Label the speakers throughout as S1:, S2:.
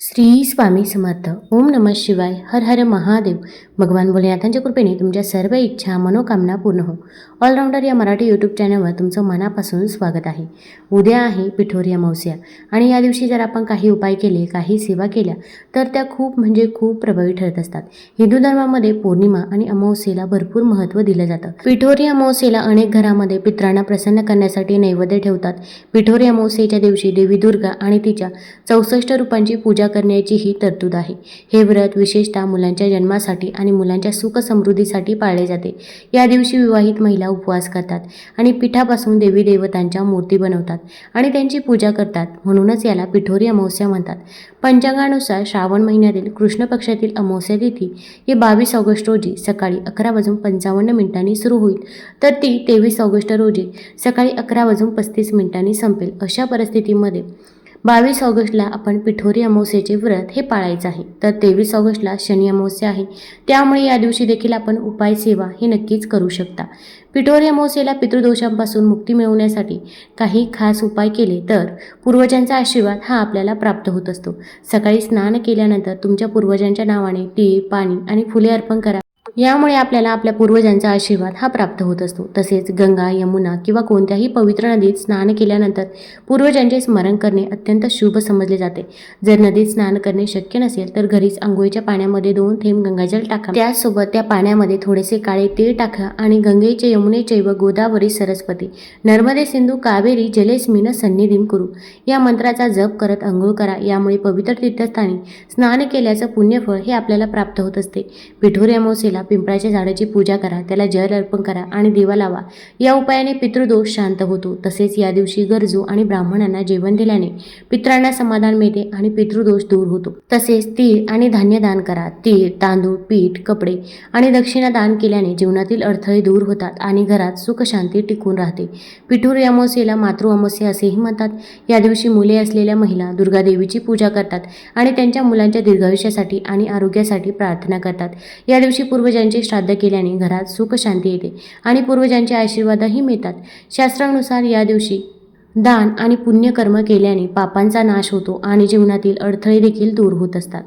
S1: श्री स्वामी समर्थ. ओम नमः शिवाय. हर हर महादेव. भगवान भोलेनाथांच्या कृपेने तुमच्या सर्व इच्छा मनोकामना पूर्ण हो. ऑलराऊंडर या मराठी यूट्यूब चॅनलवर तुमचं मनापासून स्वागत आहे. उद्या आहे पिठोरी अमावस्या आणि या दिवशी जर आपण काही उपाय केले काही सेवा केल्या तर त्या खूप म्हणजे खूप प्रभावी ठरत असतात. हिंदू धर्मामध्ये पौर्णिमा आणि अमावस्येला भरपूर महत्त्व दिलं जातं. पिठोरी अमावस्येला अनेक घरामध्ये पित्रांना प्रसन्न करण्यासाठी नैवेद्य ठेवतात. पिठोरी अमावस्येच्या दिवशी देवी दुर्गा आणि तिच्या चौसष्ट रूपांची पूजा पूजा करण्याची ही तरतूद आहे. हे व्रत विशेषतः मुलांच्या जन्मासाठी आणि मुलांच्या सुख समृद्धीसाठी पाळले जाते. या दिवशी विवाहित महिला उपवास करतात आणि पिठापासून देवी देवतांच्या मूर्ती बनवतात आणि त्यांची पूजा करतात. म्हणूनच याला पिठोरी अमावस्या म्हणतात. पंचांगानुसार श्रावण महिन्यातील कृष्ण पक्षातील अमावस्या तिथी ही बावीस ऑगस्ट रोजी सकाळी अकरा वाजून पंचावन्न मिनिटांनी सुरू होईल. तर ती तेवीस ऑगस्ट रोजी सकाळी अकरा वाजून पस्तीस मिनिटांनी संपेल. अशा परिस्थितीमध्ये बावीस ऑगस्टला आपण पिठोरी अमावस्येचे व्रत हे पाळायचं आहे. तर तेवीस ऑगस्टला शनी अमावस्या आहे. त्यामुळे या दिवशी देखील आपण उपाय सेवा हे नक्कीच करू शकता. पिठोरी अमावस्येला पितृदोषांपासून मुक्ती मिळवण्यासाठी काही खास उपाय केले तर पूर्वजांचा आशीर्वाद हा आपल्याला प्राप्त होत असतो. सकाळी स्नान केल्यानंतर तुमच्या पूर्वजांच्या नावाने तीळ पाणी आणि फुले अर्पण करा. यामुळे आपल्याला आपल्या पूर्वजांचा आशीर्वाद हा प्राप्त होत असतो. तसेच गंगा यमुना किंवा कोणत्याही पवित्र नदीत स्नान केल्यानंतर पूर्वजांचे स्मरण करणे अत्यंत शुभ समजले जाते. जर नदीत स्नान करणे शक्य नसेल तर घरीच आंघोळीच्या पाण्यामध्ये दोन थेंब गंगाजल टाका. त्यासोबत त्या पाण्यामध्ये थोडेसे काळे तीळ टाका आणि गंगेचे यमुनेचे व गोदावरी सरस्वती नर्मदे सिंधू कावेरी जलेस्मिन सन्निधीन करू. या मंत्राचा जप करत आंघोळ करा. यामुळे पवित्र तीर्थस्थानी स्नान केल्याचं पुण्यफळ हे आपल्याला प्राप्त होत असते. पिठोऱ्या अमावसेला पिंपळाच्या झाडाची पूजा करा त्याला जल अर्पण करा आणि दिवा लावा. या उपायाने पितृदोष शांत होतो. तसेच या दिवशी गरजू आणि ब्राह्मणांना जेवण दिल्याने पित्रांना समाधान मिळते आणि पितृदोष दूर होतो. तसेच तीळ आणि धान्य दान करा. तीळ तांदूळ पीठ कपडे आणि दक्षिणा दान केल्याने जीवनातील अडथळे दूर होतात आणि घरात सुख शांती टिकून राहते. पिठूर अमावस्येला मातृ अमावस्या असेही म्हणतात. या दिवशी मुले असलेल्या महिला दुर्गादेवीची पूजा करतात आणि त्यांच्या मुलांच्या दीर्घायुष्यासाठी आणि आरोग्यासाठी प्रार्थना करतात. या दिवशी पूर्व पूर्वजांचे श्राद्ध केल्याने घरात सुख शांती येते आणि पूर्वजांचे आशीर्वादही मिळतात. शास्त्रानुसार या दिवशी दान आणि पुण्यकर्म केल्याने पापांचा नाश होतो आणि जीवनातील अडथळे देखील दूर होत असतात.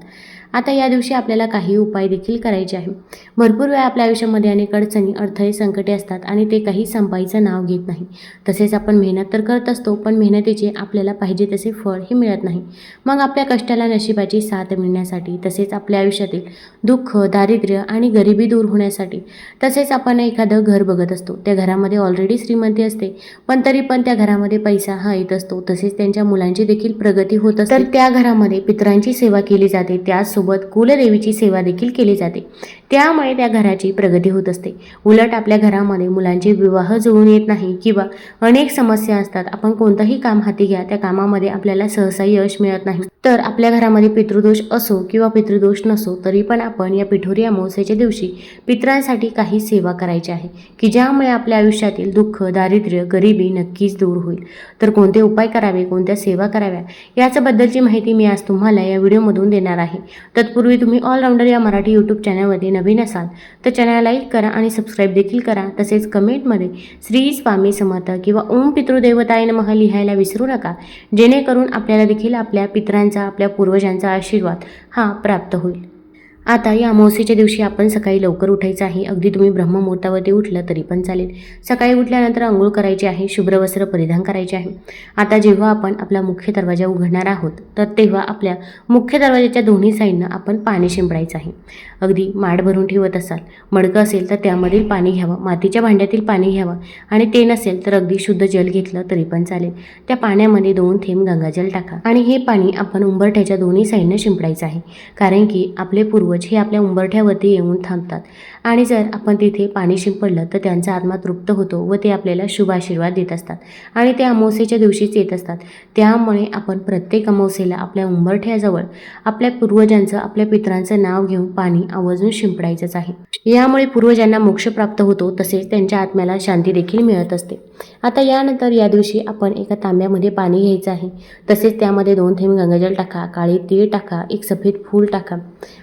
S1: आता या दिवशी आपल्याला काही उपाय देखील करायचे आहे भरपूर वेळा आपल्या आयुष्यामध्ये अनेक अडचणी अडथळे संकटे असतात आणि ते काही संपाईचं नाव घेत नाही. तसेच आपण मेहनत तर करत असतो पण मेहनतीचे आपल्याला पाहिजे तसे फळ हे मिळत नाही. मग आपल्या कष्टाला नशिबाची साथ मिळण्यासाठी तसेच आपल्या आयुष्यातील दुःख दारिद्र्य आणि गरिबी दूर होण्यासाठी तसेच आपण एखादं घर बघत असतो. त्या घरामध्ये ऑलरेडी श्रीमंती असते पण तरी पण त्या घरामध्ये पैसा हा येत असतो. तसेच त्यांच्या मुलांची देखील प्रगती होत असते. तर त्या घरामध्ये पितरांची सेवा केली जाते. त्याचसोबत कुलदेवीची सेवा देखील केली जाते. त्यामुळे त्या घराची प्रगती होत असते. उलट आपल्या घरामध्ये मुलांचे विवाह जुळून येत नाही किंवा अनेक समस्या असतात. आपण कोणतंही काम हाती घ्या त्या कामामध्ये आपल्याला सहसा यश मिळत नाही. तर आपल्या घरामध्ये पितृदोष असो किंवा पितृदोष नसो तरी पण आपण या पिठोरी अमावस्येच्या दिवशी पित्रांसाठी काही सेवा करायची आहे की ज्यामुळे आपल्या आयुष्यातील दुःख दारिद्र्य गरिबी नक्कीच दूर होईल. तर कोणते उपाय करावे कोणत्या सेवा कराव्या याच्याबद्दलची माहिती मी आज तुम्हाला या व्हिडिओमधून देणार आहे. तत्पूर्वी तुम्ही ऑलराऊंडर या मराठी यूट्यूब चॅनलमध्ये नवीन असाल तर चॅनल लाईक करा आणि सबस्क्राईब देखील करा. तसेच कमेंटमध्ये श्री स्वामी समर्थ किंवा ओम पितृदेवताय नमः लिहायला विसरू नका. जेणेकरून आपल्याला देखील आपल्या पितरांचा आपल्या पूर्वजांचा आशीर्वाद हा प्राप्त होईल. आता या अमावस्येच्या दिवशी आपण सकाळी लवकर उठायचं आहे. अगदी तुम्ही ब्रह्ममुहूर्तावरती उठलं तरी पण चालेल. सकाळी उठल्यानंतर आंघोळ करायची आहे शुभ्र वस्त्र परिधान करायचे आहे. आता जेव्हा आपण आपला मुख्य दरवाजा उघडणार आहोत तर तेव्हा आपल्या मुख्य दरवाजाच्या दोन्ही साईडनं आपण पाणी शिंपडायचं आहे. अगदी माड भरून ठेवत असाल मडकं असेल तर त्यामधील पाणी घ्यावं मातीच्या भांड्यातील पाणी घ्यावं आणि ते नसेल तर अगदी शुद्ध जल घेतलं तरी पण चालेल. त्या पाण्यामध्ये दोन थेंब गंगाजल टाका आणि हे पाणी आपण उंबरठ्याच्या दोन्ही साईडनं शिंपडायचं आहे. कारण की आपले पूर्वज हे आपल्या उंबरठ्यावरती येऊन थांबतात. आणि जर आपण तिथे पाणी शिंपडलं तर त्यांचा आत्मा तृप्त होतो व ते आपल्याला शुभ आशीर्वाद देत असतात. आणि ते अमावस्येच्या दिवशीच येत असतात. त्यामुळे आपण प्रत्येक अमावस्येला आपल्या उंबरठ्याजवळ आपल्या पूर्वजांचं आपल्या पितरांचं नाव घेऊन पाणी आवर्जून शिंपडायचंच आहे. यामुळे पूर्वजांना मोक्ष प्राप्त होतो तसेच त्यांच्या आत्म्याला शांती देखील मिळत असते. आता यानंतर या दिवशी आपण एका तांब्यामध्ये पाणी घ्यायचं आहे. तसेच त्यामध्ये दोन थेंब गंगाजल टाका काळे तीळ टाका एक सफेद फूल टाका.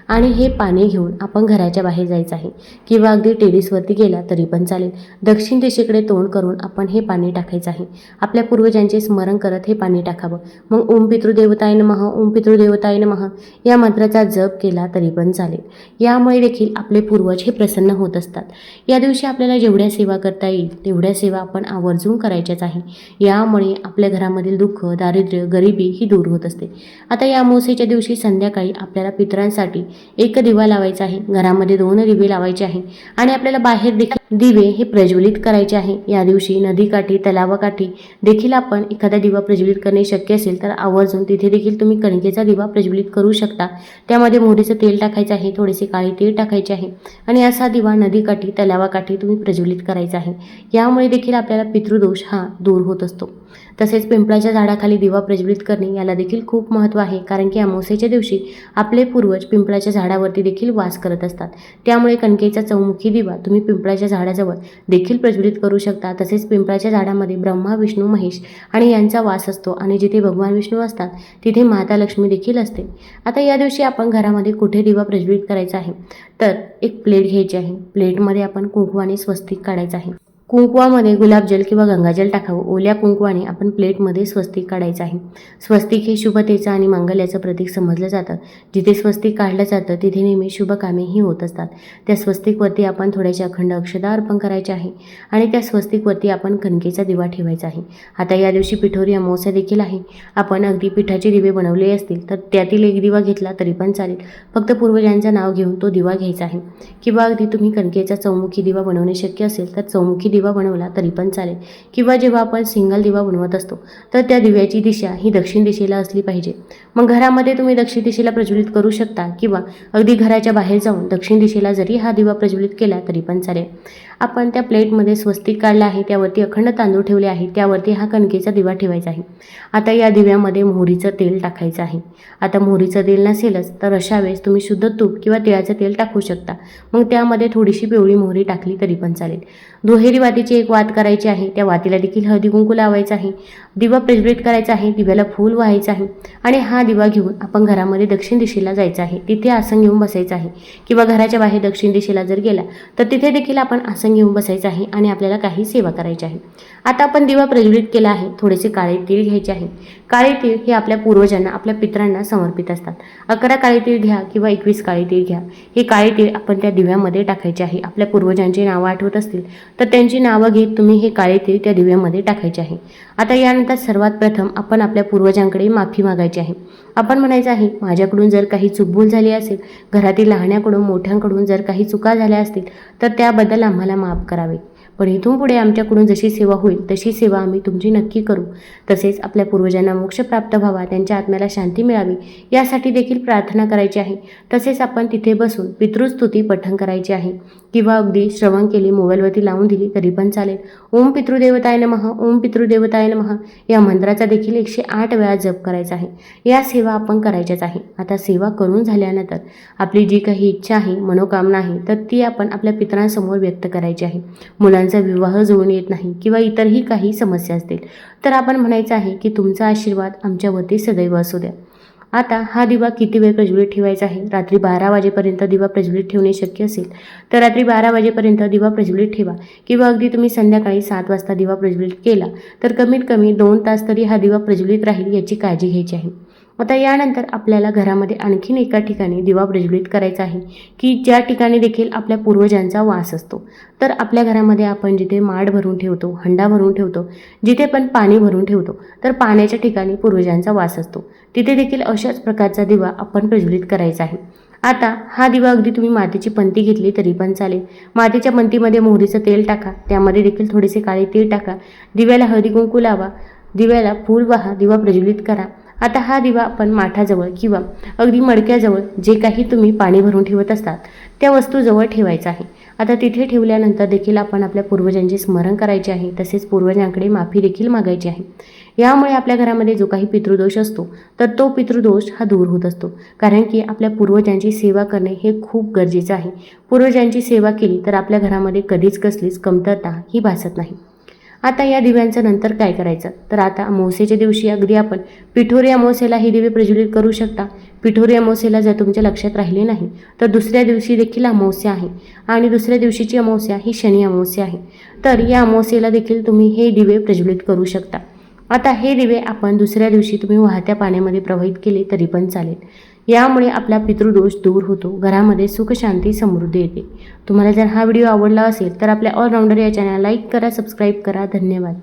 S1: आणि हे पाणी घेऊन आपण घराच्या बाहेर जायचं आहे. किंवा अगदी टेरिसवरती गेला तरी पण चालेल. दक्षिण दिशेकडे तोंड करून आपण हे पाणी टाकायचं आहे. आपल्या पूर्वजांचे स्मरण करत हे पाणी टाकावं. मग ओम पितृदेवताय नमः ओम पितृदेवताय नमः या मंत्राचा जप केला तरी पण चालेल. यामुळे देखील आपले पूर्वज हे प्रसन्न होत असतात. या दिवशी आपल्याला जेवढ्या सेवा करता येईल तेवढ्या सेवा आपण आवर्जून करायच्याच आहे. यामुळे आपल्या घरामधील दुःख दारिद्र्य गरिबी ही दूर होत असते. आता या अमावस्येच्या दिवशी संध्याकाळी आपल्याला पितरांसाठी एक दिवा लावायचा आहे. घरामध्ये दोन दिवे लावायचे आहे आणि आपल्याला बाहेर देखील दिवे हे प्रज्वलित करायचे आहे. या दिवशी नदीकाठी तलावाकाठी देखील आपण एखादा दिवा प्रज्वलित करणे शक्य असेल तर आवर्जून तिथे देखील तुम्ही कणकेचा दिवा प्रज्वलित करू शकता. त्यामध्ये मोहरीचं तेल टाकायचं आहे थोडेसे काळे तेल टाकायचे आहे आणि असा दिवा नदीकाठी तलावाकाठी तुम्ही प्रज्वलित करायचा आहे. यामुळे देखील आपल्याला पितृदोष हा दूर होत असतो. तसेच पिंपळाच्या झाडाखाली दिवा प्रज्वलित करणे याला देखील खूप महत्त्व आहे कारण की अमावस्येच्या दिवशी आपले पूर्वज पिंपळाच्या झाडावरती देखील वास करत असतात. त्यामुळे कणकेचा चौमुखी दिवा तुम्ही पिंपळाच्या झाडाजवळ देखील प्रज्वलित करू शकता. तसेच पिंपळाच्या झाडामध्ये ब्रह्मा विष्णू महेश आणि यांचा वास असतो आणि जिथे भगवान विष्णू असतात तिथे माता लक्ष्मी देखील असते. आता या दिवशी आपण घरामध्ये कुठे दिवा प्रज्वलित करायचा आहे? तर एक प्लेट घ्यायची आहे. प्लेटमध्ये आपण कुंकवाने स्वस्तिक काढायचं आहे. कुंकवामध्ये गुलाबजल किंवा गंगाजल टाकावं. ओल्या कुंकवाने आपण प्लेटमध्ये स्वस्तिक काढायचं आहे. स्वस्तिक हे शुभतेचं आणि मांगल्याचं प्रतीक समजलं जातं. जिथे स्वस्तिक काढलं जातं तिथे नेहमी शुभ कामेही होत असतात. त्या स्वस्तिकवरती आपण थोड्याशा अखंड अक्षदा अर्पण करायचे आहे आणि त्या स्वस्तिकवरती आपण कणकेचा दिवा ठेवायचा आहे. आता या दिवशी पिठोरी अमावस्या देखील आहे. आपण अगदी पिठाचे दिवे बनवले असतील तर त्यातील एक दिवा घेतला तरी पण चालेल. फक्त पूर्वजांचं नाव घेऊन तो दिवा घ्यायचा आहे. किंवा अगदी तुम्ही कणकेचा चौमुखी दिवा बनवणे शक्य असेल तर चौमुखी दिवा बनवला तरी पण चालेल. किंवा जेव्हा आपण सिंगल दिवा बनवत असतो तर त्या दिव्याची दिशा ही दक्षिण दिशेला असली पाहिजे. मग घरामध्ये तुम्ही दक्षिण दिशेला प्रज्वलित करू शकता किंवा अगदी घराच्या बाहेर जाऊन दक्षिण दिशेला जरी हा दिवा प्रज्वलित केला तरी पण चालेल. आपण त्या प्लेटमध्ये स्वस्तिक काढला आहे त्यावरती अखंड तांदूळ ठेवले आहे त्यावरती हा कणकेचा दिवा ठेवायचा आहे. आता या दिव्यामध्ये मोहरीचं तेल टाकायचं आहे. आता मोहरीचं तेल नसेलच तर अशा वेळेस तुम्ही शुद्ध तूप किंवा तिळाचं तेल टाकू शकता. मग त्यामध्ये थोडीशी पिवळी मोहरी टाकली तरी पण चालेल. दुहेरी वातीची एक वात करायची आहे त्या वातीला देखील हळदी कुंकू लावायचं आहे. दिवा प्रज्वलित करायचा आहे दिव्याला फूल व्हायचं आहे. आणि हा दिवा घेऊन आपण घरामध्ये दक्षिण दिशेला जायचं आहे. तिथे आसन घेऊन बसायचं आहे. किंवा घराच्या बाहेर दक्षिण दिशेला जर गेला तर तिथे देखील आपण आसन घेऊन बसायचं आहे आणि आपल्याला काही सेवा करायची आहे. आता आपण दिवा प्रज्वलित केला आहे. थोडेसे काळे तीळ घ्यायचे आहे. काळे तीळ हे आपल्या पूर्वजांना आपल्या पितरांना समर्पित असतात. अकरा काळे तीळ घ्या किंवा एकवीस काळे तीळ घ्या. हे काळे तीळ आपण त्या दिव्यामध्ये टाकायचे आहे. आपल्या पूर्वजांची नावं आठवत असतील तर त्यांची नावं घेत तुम्ही हे काळे तीळ त्या दिव्यामध्ये टाकायचे आहे. आता यानंतर सर्वात प्रथम आपण आपल्या पूर्वजांकडे माफी मागायची आहे. आपण म्हणायचं आहे माझ्याकडून जर काही चुकभूल झाली असेल घरातील लहान्याकडून मोठ्यांकडून जर काही चुका झाल्या असतील तर त्याबद्दल आम्हाला माफ करावे. पण इथून पुढे आमच्याकडून जशी सेवा होईल तशी सेवा आम्ही तुमची नक्की करू. तसेच आपल्या पूर्वजांना मोक्ष प्राप्त व्हावा त्यांच्या आत्म्याला शांती मिळावी यासाठी देखील प्रार्थना करायची आहे. तसेच आपण तिथे बसून पितृस्तुती पठण करायची आहे. किंवा अगदी श्रवण केली मोबाईलवरती लावून दिली तरी पण चालेल. ओम पितृदेवताय नमः ओम पितृदेवताय नमः या मंत्राचा देखील एकशे आठ वेळा जप करायचा आहे. या सेवा आपण करायच्याच आहे. आता सेवा करून झाल्यानंतर आपली जी काही इच्छा आहे मनोकामना आहे तर ती आपण आपल्या पितरांसमोर व्यक्त करायची आहे. मुलांचा विवाह जुळून येत नाही किंवा इतरही काही समस्या असतील तर आपण म्हणायचं आहे की तुमचा आशीर्वाद आमच्यावरती सदैव असू द्या. आता हा दिवा किती वेळ प्रज्वलित ठेवायचा आहे? रात्री बारा वाजेपर्यंत दिवा प्रज्वलित ठेवणे शक्य असेल तर रात्री बारा वाजेपर्यंत दिवा प्रज्वलित ठेवा किंवा अगदी तुम्ही संध्याकाळी सात वाजता दिवा प्रज्वलित केला तर कमीत कमी दोन तास तरी हा दिवा प्रज्वलित राहील याची काळजी घ्यायची आहे. आता यानंतर आपल्याला घरामध्ये आणखीन एका ठिकाणी दिवा प्रज्वलित करायचा आहे की ज्या ठिकाणी देखील आपल्या पूर्वजांचा वास असतो. तर आपल्या घरामध्ये आपण जिथे माड भरून ठेवतो हंडा भरून ठेवतो जिथे पण पाणी भरून ठेवतो तर पाण्याच्या ठिकाणी पूर्वजांचा वास असतो. तिथे देखील अशाच प्रकारचा दिवा आपण प्रज्वलित करायचा आहे. आता हा दिवा अगदी तुम्ही मातीची पंती घेतली तरी पण चालेल. मातीच्या पंतीमध्ये मोहरीचं तेल टाका त्यामध्ये देखील थोडेसे काळे तीळ टाका. दिव्याला हळदी कुंकू लावा दिव्याला फूल वाहा दिवा प्रज्वलित करा. आता हा दिवा आपण माठाजवळ किंवा अगदी मडक्याजवळ जे काही तुम्ही पाणी भरून ठेवत असतात त्या वस्तूजवळ ठेवायचा आहे. आता तिथे ठेवल्यानंतर देखील आपण आपल्या पूर्वजांचे स्मरण करायचे आहे तसेच पूर्वजांकडे माफी देखील मागायची आहे. यामुळे आपल्या घरामध्ये जो काही पितृदोष असतो तर तो पितृदोष हा दूर होत असतो. कारण की आपल्या पूर्वजांची सेवा करणे हे खूप गरजेचं आहे. पूर्वजांची सेवा केली तर आपल्या घरामध्ये कधीच कसलीच कमतरता ही भासत नाही. आता या दिव्यांचं नंतर काय करायचं? तर आता अमावस्येच्या दिवशी अगदी आपण पिठोरी अमावस्येला हे दिवे प्रज्वलित करू शकता. पिठोरी अमावस्येला जर तुमच्या लक्षात राहिले नाही तर दुसऱ्या दिवशी देखील अमावस्या आहे आणि दुसऱ्या दिवशीची अमावस्या ही शनी अमावस्या आहे. तर या अमावस्येला देखील तुम्ही हे दिवे प्रज्वलित करू शकता. आता हे दिवे आपण दुसऱ्या दिवशी तुम्ही वाहत्या पाण्यामध्ये प्रवाहित केले तरी पण चालेल. यामुळे आपला पितृदोष दूर होतो. घरामध्ये सुख शांती समृद्धी येते. तुम्हाला जर हा व्हिडिओ आवडला असेल तर आपल्या ऑलराऊंडर या चॅनलला लाईक करा सबस्क्राईब करा. धन्यवाद.